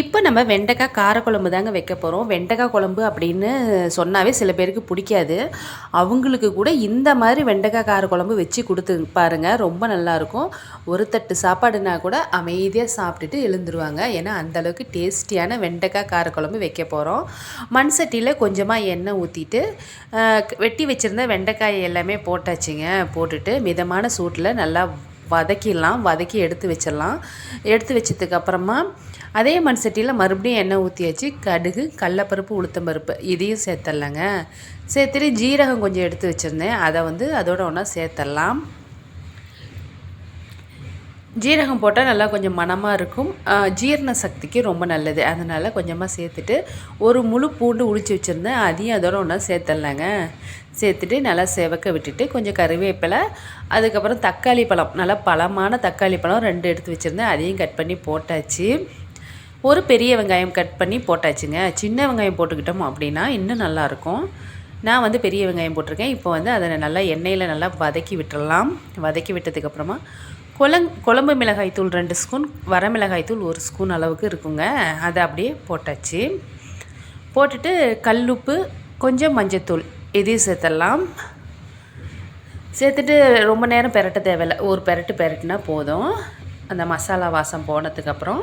இப்போ நம்ம வெண்டைக்காய் காரக்குழம்பு தாங்க வைக்க போகிறோம் வெண்டைக்காய் குழம்பு அப்படின்னு சொன்னாவே சில பேருக்கு பிடிக்காது. அவங்களுக்கு கூட இந்த மாதிரி வெண்டைக்காய் காரக்குழம்பு வச்சு கொடுத்து பாருங்கள் ரொம்ப நல்லாயிருக்கும் ஒரு தட்டு சாப்பாடுனா கூட அமைதியாக சாப்பிட்டுட்டு எழுந்துருவாங்க. ஏன்னா அந்தளவுக்கு டேஸ்டியான வெண்டைக்காய் காரக்குழம்பு வைக்க போகிறோம் மண் சட்டியில் கொஞ்சமாக எண்ணெய் ஊற்றிட்டு வெட்டி வச்சுருந்த வெண்டைக்காய் எல்லாமே போட்டாச்சுங்க. போட்டுட்டு மிதமான சூட்டில் நல்லா வதக்கிடலாம் வதக்கி எடுத்து வச்சிடலாம். எடுத்து வச்சதுக்கப்புறமா அதே மண் சட்டியில் மறுபடியும் எண்ணெய் ஊற்றி வச்சு கடுகு கடலப்பருப்பு உளுத்தம்பருப்பு இதையும் சேர்த்துடலாங்க. சேர்த்துட்டு ஜீரகம் கொஞ்சம் எடுத்து வச்சுருந்தேன். அதை வந்து அதோட ஒன்றா சேர்த்துடலாம். ஜீரகம் போட்டால் நல்லா கொஞ்சம் மனமாக இருக்கும். ஜீரண சக்திக்கு ரொம்ப நல்லது. அதனால் கொஞ்சமாக சேர்த்துட்டு ஒரு முழு பூண்டு உளிச்சு வச்சுருந்தேன். அதையும் அதோட ஒன்றா சேர்த்துடலாங்க. சேர்த்துட்டு நல்லா செவக்க விட்டுட்டு கொஞ்சம் கருவேப்பிலை அதுக்கப்புறம் தக்காளி பழம். நல்லா பழமான தக்காளி பழம் ரெண்டு எடுத்து வச்சுருந்தேன். அதையும் கட் பண்ணி போட்டாச்சு. ஒரு பெரிய வெங்காயம் கட் பண்ணி போட்டாச்சுங்க. சின்ன வெங்காயம் போட்டுக்கிட்டோம் அப்படின்னா இன்னும் நல்லாயிருக்கும் நான் வந்து பெரிய வெங்காயம் போட்டிருக்கேன். இப்போ வந்து அதை நல்லா எண்ணெயில் நல்லா வதக்கி விட்டுடலாம். வதக்கி விட்டதுக்கப்புறமா குழங் குழம்பு மிளகாய் தூள் ரெண்டு ஸ்பூன் வரமிளகாய் தூள் ஒரு ஸ்பூன் அளவுக்கு இருக்குங்க. அதை அப்படியே போட்டாச்சு. போட்டுட்டு கல்லுப்பு கொஞ்சம் மஞ்சத்தூள் இதையும் சேர்த்துடலாம். சேர்த்துட்டு ரொம்ப நேரம் பெரட்ட தேவையில்லை. ஒரு பெரட்டு பெரட்டினா போதும். அந்த மசாலா வாசம் போனதுக்கப்புறம்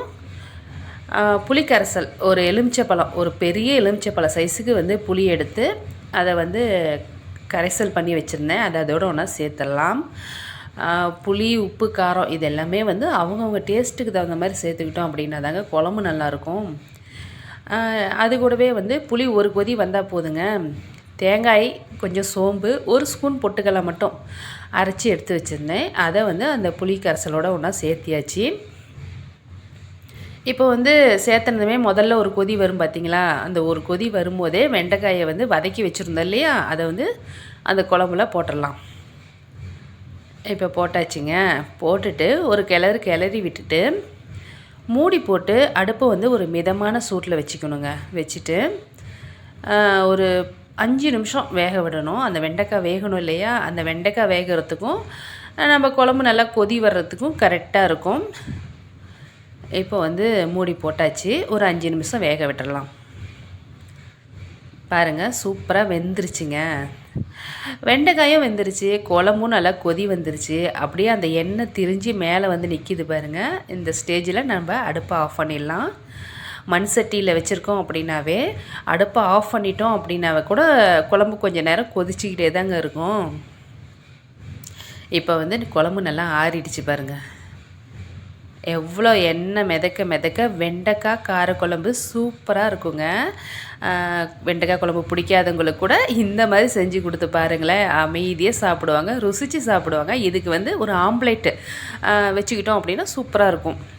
புளிக்கரைசல் ஒரு எலுமிச்சப்பழம் ஒரு பெரிய எலுமிச்சப்பழம் சைஸுக்கு வந்து புளி எடுத்து அதை வந்து கரைசல் பண்ணி வச்சுருந்தேன். அதை அதோட ஒன்றா சேர்த்துடலாம். புளி உப்பு காரம் இது எல்லாமே வந்து அவங்கவுங்க டேஸ்ட்டுக்கு தகுந்த மாதிரி சேர்த்துக்கிட்டோம் அப்படின்னா தாங்க குழம்பு நல்லாயிருக்கும். அது கூடவே வந்து புளி ஒரு கொதி வந்தால் போதுங்க. தேங்காய் கொஞ்சம் சோம்பு ஒரு ஸ்பூன் பொட்டுக்கடலை மட்டும் அரைச்சி எடுத்து வச்சுருந்தேன். அதை வந்து அந்த புளி கரைசலோடு ஒன்றா சேர்த்தியாச்சு. இப்போ வந்து சேர்த்துனதுமே முதல்ல ஒரு கொதி வரும் பார்த்தீங்களா அந்த ஒரு கொதி வரும்போதே வெண்டைக்காயை வந்து வதக்கி வச்சுருந்தோம் இல்லையா? அதை வந்து அந்த குழம்புல போட்டுடலாம். இப்போ போட்டாச்சுங்க. போட்டுட்டு ஒரு கிளறு கிளறி விட்டுட்டு மூடி போட்டு அடுப்பை வந்து ஒரு மிதமான சூட்டில் வச்சுக்கணுங்க. வச்சுட்டு ஒரு அஞ்சு நிமிஷம் வேக விடணும். அந்த வெண்டைக்காய் வேகணும் இல்லையா? அந்த வெண்டைக்காய் வேகிறதுக்கும் நம்ம குழம்பு நல்லா கொதி வர்றதுக்கும் கரெக்டாக இருக்கும். இப்போ வந்து மூடி போட்டாச்சு. ஒரு அஞ்சு நிமிஷம் வேக விட்டுடலாம் பாருங்கள் சூப்பராக வெந்துருச்சுங்க. வெண்டைக்காயும் வெந்துருச்சு குழம்பும் நல்லா கொதி வந்துருச்சு. அப்படியே அந்த எண்ணெய் திரிஞ்சு மேலே வந்து நிற்கிது பாருங்கள் இந்த ஸ்டேஜில் நம்ம அடுப்பை ஆஃப் பண்ணிடலாம். மண் சட்டியில் வச்சுருக்கோம் அப்படின்னாவே அடுப்பை ஆஃப் பண்ணிட்டோம் அப்படின்னாவே கூட குழம்பு கொஞ்சம் நேரம் கொதிச்சிக்கிட்டே தாங்க இருக்கும். இப்போ வந்து குழம்பு நல்லா ஆறிடுச்சு பாருங்கள் எவ்வளோ எண்ணெய் மிதக்க மிதக்க வெண்டைக்காய் காரக்குழம்பு சூப்பராக இருக்குங்க. வெண்டைக்காய் குழம்பு பிடிக்காதவங்களுக்கு கூட இந்த மாதிரி செஞ்சு கொடுத்து பாருங்களேன். அமைதியாக சாப்பிடுவாங்க ருசித்து சாப்பிடுவாங்க. இதுக்கு வந்து ஒரு ஆம்லேட்டு வச்சுக்கிட்டோம் அப்படின்னா சூப்பராக இருக்கும்.